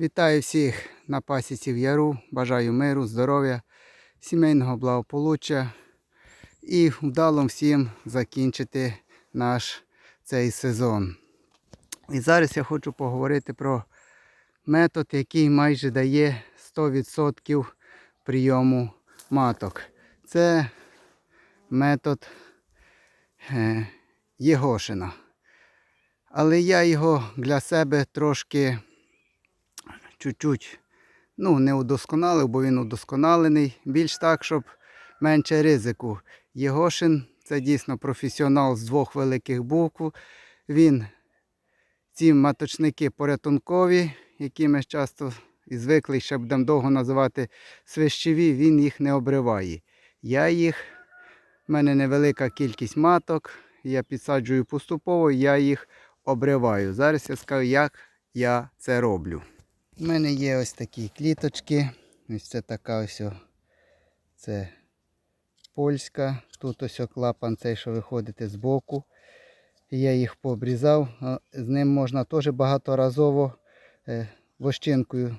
Вітаю всіх на пасіці в Яру. Бажаю миру, здоров'я, сімейного благополуччя і вдало всім закінчити наш цей сезон. І зараз я хочу поговорити про метод, який майже дає 100% прийому маток. Це метод е, Єгошина. Але я його для себе трошки чуть-чуть ну, не удосконалив, бо він удосконалений. Більш так, щоб менше ризику. Єгошин це дійсно професіонал з двох великих букв. Він ці маточники порятункові, які ми часто і звикли, ще будемо довго називати свищеві, він їх не обриває. Я їх, в мене невелика кількість маток, я підсаджую поступово, я їх обриваю. Зараз я скажу, як я це роблю. У мене є ось такі кліточки. Ось це така ось. Це польська. Тут ось клапан цей, що виходите з боку. Я їх пообрізав. З ним можна теж багаторазово е, вощинкою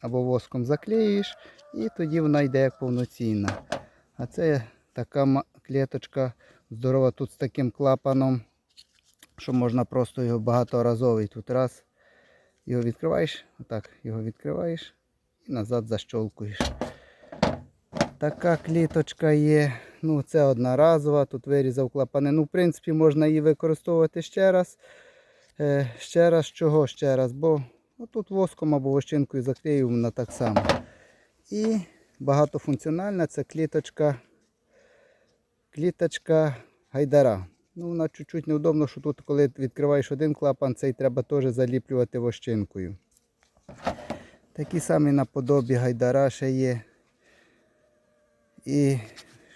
або воском заклеюєш, і тоді вона йде як повноцінна. А це така клеточка здорова тут з таким клапаном, що можна просто його багаторазовий тут раз. Його відкриваєш, отак його відкриваєш і назад защолкуєш. Така кліточка є. Ну, це одноразова, тут вирізав клапани. Ну, в принципі, можна її використовувати ще раз. Е, ще раз, чого ще раз? Бо тут воском або вощинкою заклею вона так само. І багатофункціональна це кліточка, кліточка гайдара. Ну, вона чуть-чуть неудобно, що тут, коли відкриваєш один клапан, цей треба теж заліплювати вощинкою. Такі самі наподобі гайдара ще є. І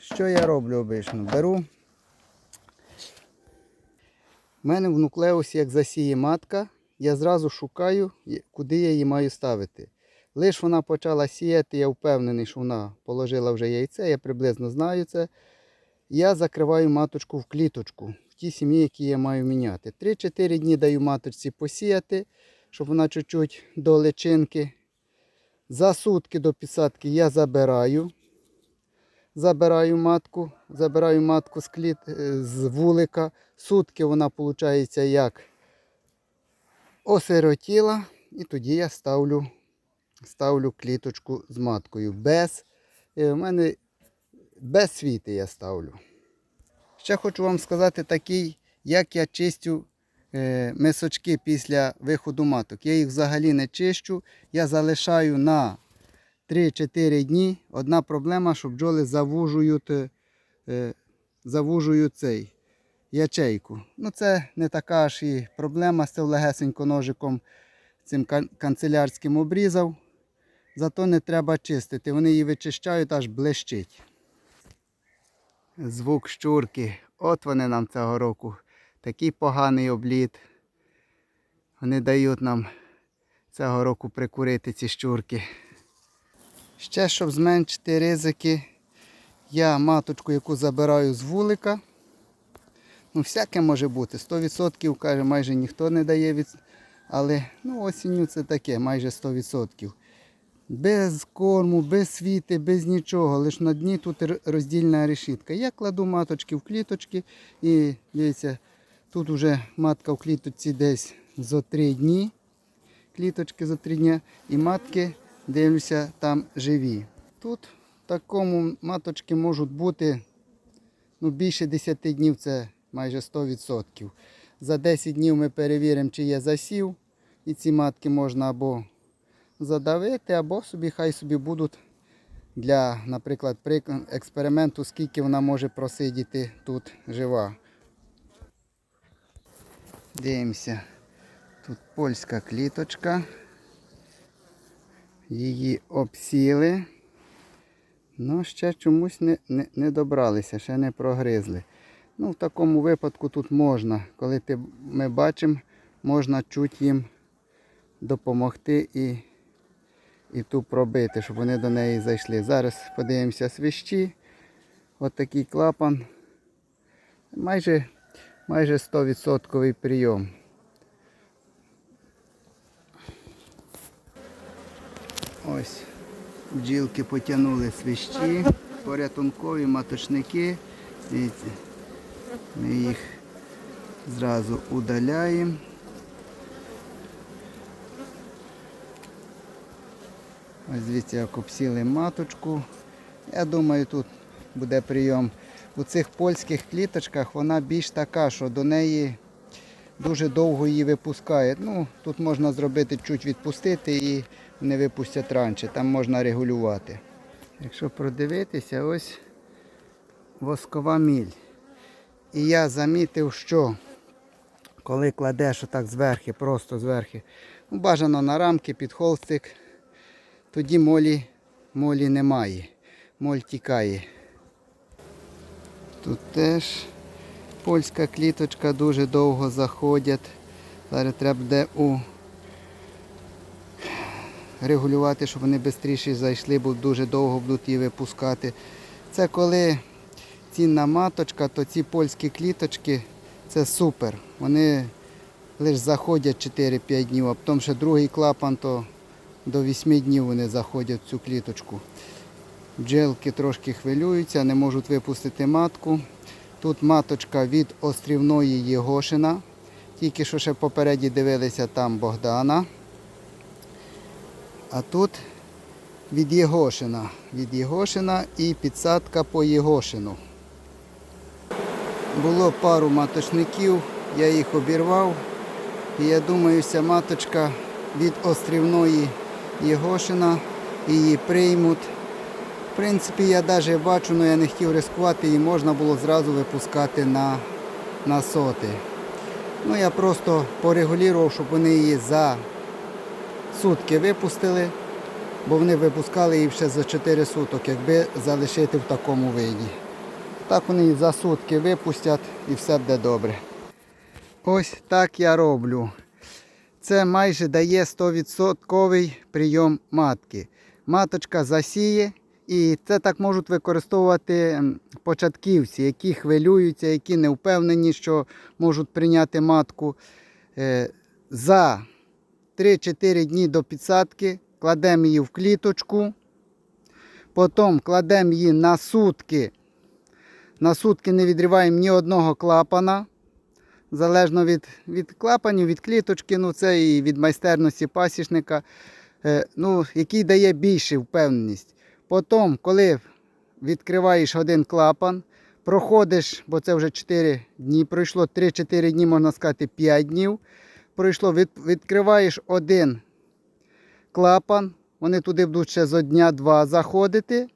що я роблю обично? Беру. У мене в нуклеусі, як засіє матка, я зразу шукаю, куди я її маю ставити. Лиш вона почала сіяти, я впевнений, що вона положила вже яйце, я приблизно знаю це. Я закриваю маточку в кліточку, в ті сім'ї, які я маю міняти. 3-4 дні даю маточці посіяти, щоб вона чуть-чуть до личинки. За сутки до підсадки я забираю. Забираю матку, забираю матку з, кліт, е, з вулика. Сутки вона виходить як осиротіла. І тоді я ставлю, ставлю кліточку з маткою. Без, е, в мене без світи я ставлю. Ще хочу вам сказати такий, як я чистю е, мисочки після виходу маток. Я їх взагалі не чищу. Я залишаю на 3-4 дні. Одна проблема, що бджоли завужують, е, завужують цей ячейку. Ну це не така ж і проблема. Це легесенько ножиком цим канцелярським обрізав. Зато не треба чистити. Вони її вичищають, аж блищить. Звук щурки. От вони нам цього року. Такий поганий обліт. Вони дають нам цього року прикурити ці щурки. Ще, щоб зменшити ризики, я маточку, яку забираю з вулика. Ну, всяке може бути. 100% каже, майже ніхто не дає від. Але ну, осінню це таке, майже 100%. Без корму, без світи, без нічого. Лише на дні тут роздільна решітка. Я кладу маточки в кліточки і дивіться, тут вже матка в кліточці десь за 3 дні. Кліточки за 3 дні. І матки, дивлюся, там живі. Тут в такому маточки можуть бути ну, більше 10 днів, це майже 100%. За 10 днів ми перевіримо, чи є засів. І ці матки можна або задавити, або собі хай собі будуть для, наприклад, експерименту, скільки вона може просидіти тут жива. Дивимося. Тут польська кліточка. Її обсіли. Ну, ще чомусь не, не, не добралися, ще не прогризли. Ну, в такому випадку тут можна, коли ти, ми бачимо, можна чуть їм допомогти і, і ту пробити, щоб вони до неї зайшли. Зараз подивимося свищі. От такий клапан. Майже, майже 100% прийом. Ось бджілки потягнули свищі, порятункові маточники. Дивіться, ми їх зразу удаляємо. Ось дивіться, як обсіли маточку. Я думаю, тут буде прийом. У цих польських кліточках вона більш така, що до неї дуже довго її випускає. Ну, тут можна зробити чуть відпустити і не випустять раніше. Там можна регулювати. Якщо продивитися, ось воскова міль. І я замітив, що коли кладеш отак зверхи, просто зверхи, ну, бажано на рамки під холстик, тоді молі, молі немає. Моль тікає. Тут теж польська кліточка дуже довго заходять. Зараз треба буде у регулювати, щоб вони швидше зайшли, бо дуже довго будуть її випускати. Це коли цінна маточка, то ці польські кліточки це супер. Вони лише заходять 4-5 днів, а потім ще другий клапан, то до 8 днів вони заходять в цю кліточку. Бджелки трошки хвилюються, не можуть випустити матку. Тут маточка від острівної Єгошина. Тільки що ще попереді дивилися там Богдана. А тут від Єгошина. Від Єгошина і підсадка по Єгошину. Було пару маточників, я їх обірвав. І я думаю, ця маточка від острівної Єгошина її приймуть. В принципі, я навіть бачу, але я не хотів ризикувати, її можна було зразу випускати на, на соти. Ну, я просто порегулював, щоб вони її за сутки випустили, бо вони випускали її ще за 4 суток, якби залишити в такому виді. Так вони її за сутки випустять і все буде добре. Ось так я роблю. Це майже дає 100% прийом матки. Маточка засіє. І це так можуть використовувати початківці, які хвилюються, які не впевнені, що можуть прийняти матку. Е, За 3-4 дні до підсадки кладемо її в кліточку, потім кладемо її на сутки. На сутки не відриваємо ні одного клапана. Залежно від, від клапанів, від кліточки, ну це і від майстерності пасічника, е, ну, який дає більшу впевненість. Потім, коли відкриваєш один клапан, проходиш, бо це вже 4 дні пройшло, 3-4 дні, можна сказати, 5 днів. Пройшло, від, відкриваєш один клапан, вони туди будуть ще зо дня-два заходити.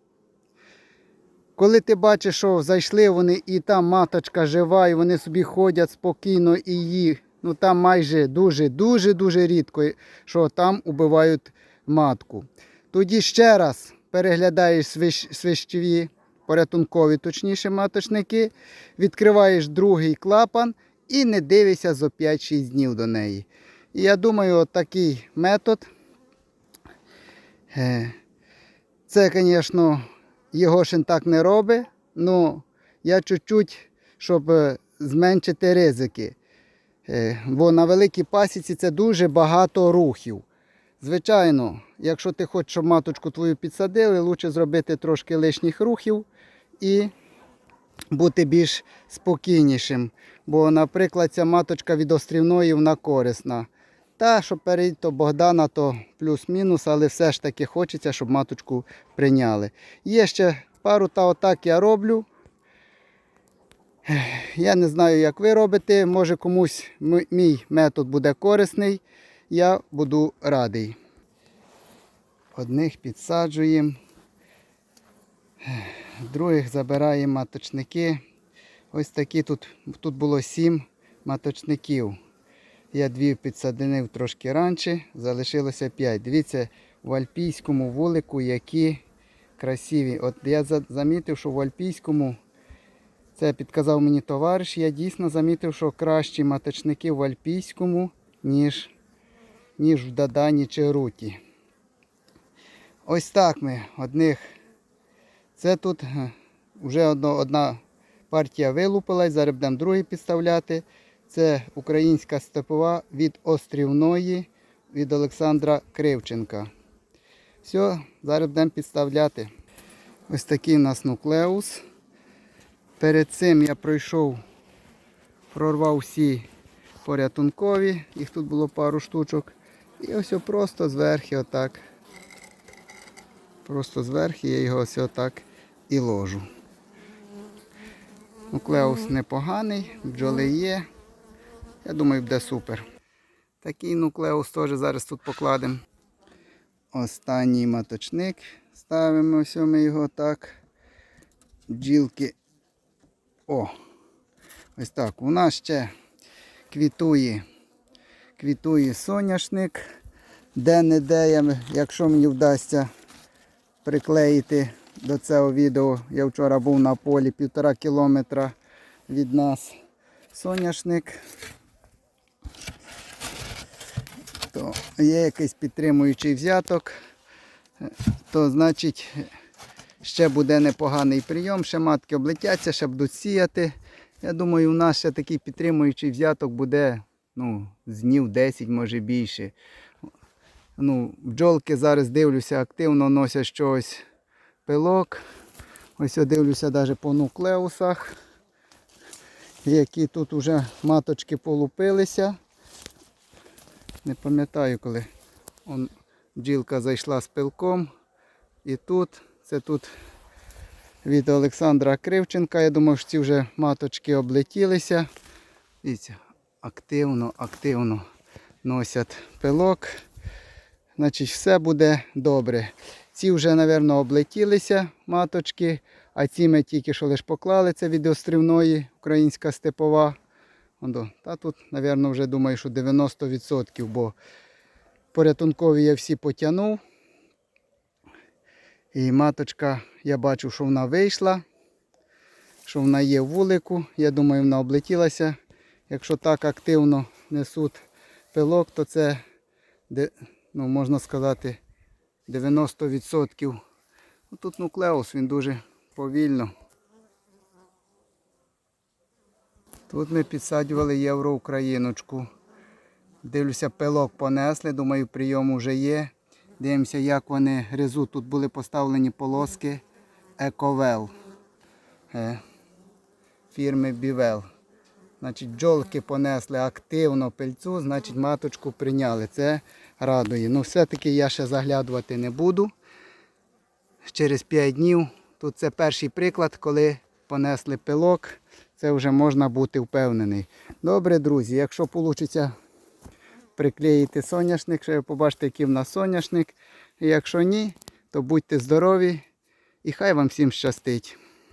Коли ти бачиш, що зайшли вони і там маточка жива, і вони собі ходять спокійно і їх, ну там майже дуже-дуже-дуже рідко, що там убивають матку. Тоді ще раз переглядаєш свищ, свищові, порятункові, точніше, маточники, відкриваєш другий клапан і не дивишся за 5-6 днів до неї. І я думаю, такий метод. е, Це, звісно, Єгошин так не робить, але я чуть-чуть, щоб е, зменшити ризики. Е, Бо на великій пасіці це дуже багато рухів. Звичайно, якщо ти хочеш, щоб маточку твою підсадили, краще зробити трошки лишніх рухів і бути більш спокійнішим. Бо, наприклад, ця маточка від острівної вона корисна. Та, щоб перейти до Богдана, то плюс-мінус, але все ж таки хочеться, щоб маточку прийняли. Є ще пару та отак я роблю. Я не знаю, як ви робите. Може комусь мій метод буде корисний. Я буду радий. Одних підсаджуємо, других забираємо маточники. Ось такі тут, тут було сім маточників. Я дві підсадинив трошки раніше, залишилося п'ять. Дивіться, в альпійському вулику які красиві. От я замітив, що в альпійському, це підказав мені товариш, я дійсно замітив, що кращі маточники в альпійському, ніж ніж в Дадані чи Руті. Ось так ми одних. Це тут е, вже одна партія вилупилась, зараз будемо другий підставляти. Це українська степова від острівної від Олександра Кривченка. Все, зараз будемо підставляти. Ось такий у нас нуклеус. Перед цим я пройшов, прорвав всі порятункові, їх тут було пару штучок. І ось просто зверху отак. Просто зверху я його ось отак і ложу. Нуклеус непоганий, бджоли є. Я думаю, буде супер. Такий нуклеус теж зараз тут покладемо. Останній маточник. Ставимо ось ми його так. Бджілки. О! Ось так. У нас ще квітує, квітує соняшник. Де-не-де, якщо мені вдасться приклеїти до цього відео. Я вчора був на полі півтора кілометра від нас соняшник. То є якийсь підтримуючий взяток, то значить ще буде непоганий прийом, ще матки облетяться, ще будуть сіяти. Я думаю, у нас ще такий підтримуючий взяток буде ну, з днів 10, може більше. Ну, бджолки зараз дивлюся, активно носять щось пилок. Ось я дивлюся навіть по нуклеусах, які тут вже маточки полупилися. Не пам'ятаю, коли он, бджілка зайшла з пилком. І тут, це тут від Олександра Кривченка. Я думаю, що ці вже маточки облетілися. Дивіться, активно, активно носять пилок. Значить, все буде добре. Ці вже, мабуть, облетілися маточки, а ці ми тільки що лише поклали. Це від острівної українська степова. Ондо. Та тут, мабуть, вже думаю, що 90%, бо порятункові я всі потягнув. І маточка, я бачу, що вона вийшла, що вона є в вулику. Я думаю, вона облетілася. Якщо так активно несуть пилок, то це, ну, можна сказати, 90%. Ну, Тут нуклеус, він дуже повільно. Тут ми підсаджували євроукраїночку. Дивлюся, пилок понесли, думаю, прийом вже є. Дивимося, як вони гризуть. Тут були поставлені полоски Ековел е, фірми Бівел. Значить, бджолки понесли активно пильцю, значить маточку прийняли. Це радує. Ну, все-таки я ще заглядувати не буду. Через 5 днів. Тут це перший приклад, коли понесли пилок. Це вже можна бути впевнений. Добре, друзі, якщо вийде приклеїти соняшник, ще ви побачите, який в нас соняшник. Якщо ні, то будьте здорові і хай вам всім щастить.